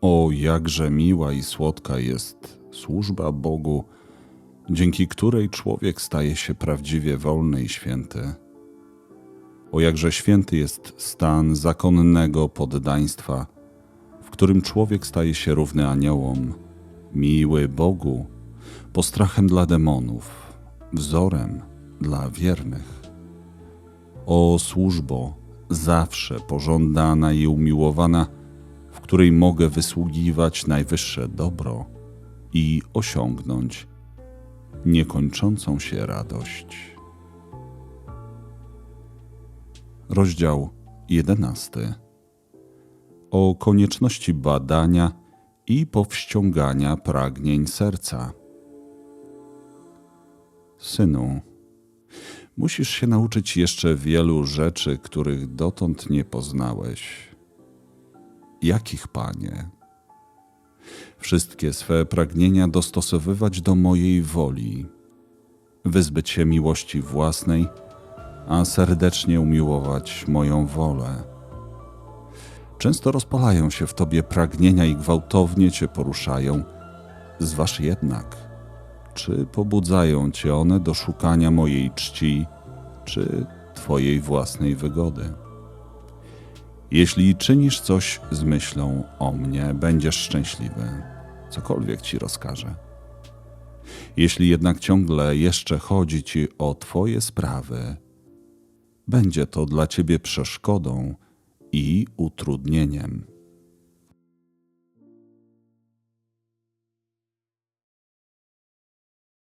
O jakże miła i słodka jest służba Bogu, dzięki której człowiek staje się prawdziwie wolny i święty. O jakże święty jest stan zakonnego poddaństwa, w którym człowiek staje się równy aniołom, miły Bogu, postrachem dla demonów, wzorem dla wiernych. O służbo, zawsze pożądana i umiłowana, której mogę wysługiwać najwyższe dobro i osiągnąć niekończącą się radość. Rozdział 11 o konieczności badania i powściągania pragnień serca. Synu, musisz się nauczyć jeszcze wielu rzeczy, których dotąd nie poznałeś. Jakich, panie? Wszystkie swe pragnienia dostosowywać do mojej woli, wyzbyć się miłości własnej, a serdecznie umiłować moją wolę. Często rozpalają się w tobie pragnienia i gwałtownie cię poruszają. Zważ jednak, czy pobudzają cię one do szukania mojej czci, czy twojej własnej wygody. Jeśli czynisz coś z myślą o mnie, będziesz szczęśliwy, cokolwiek ci rozkażę. Jeśli jednak ciągle jeszcze chodzi ci o twoje sprawy, będzie to dla ciebie przeszkodą i utrudnieniem.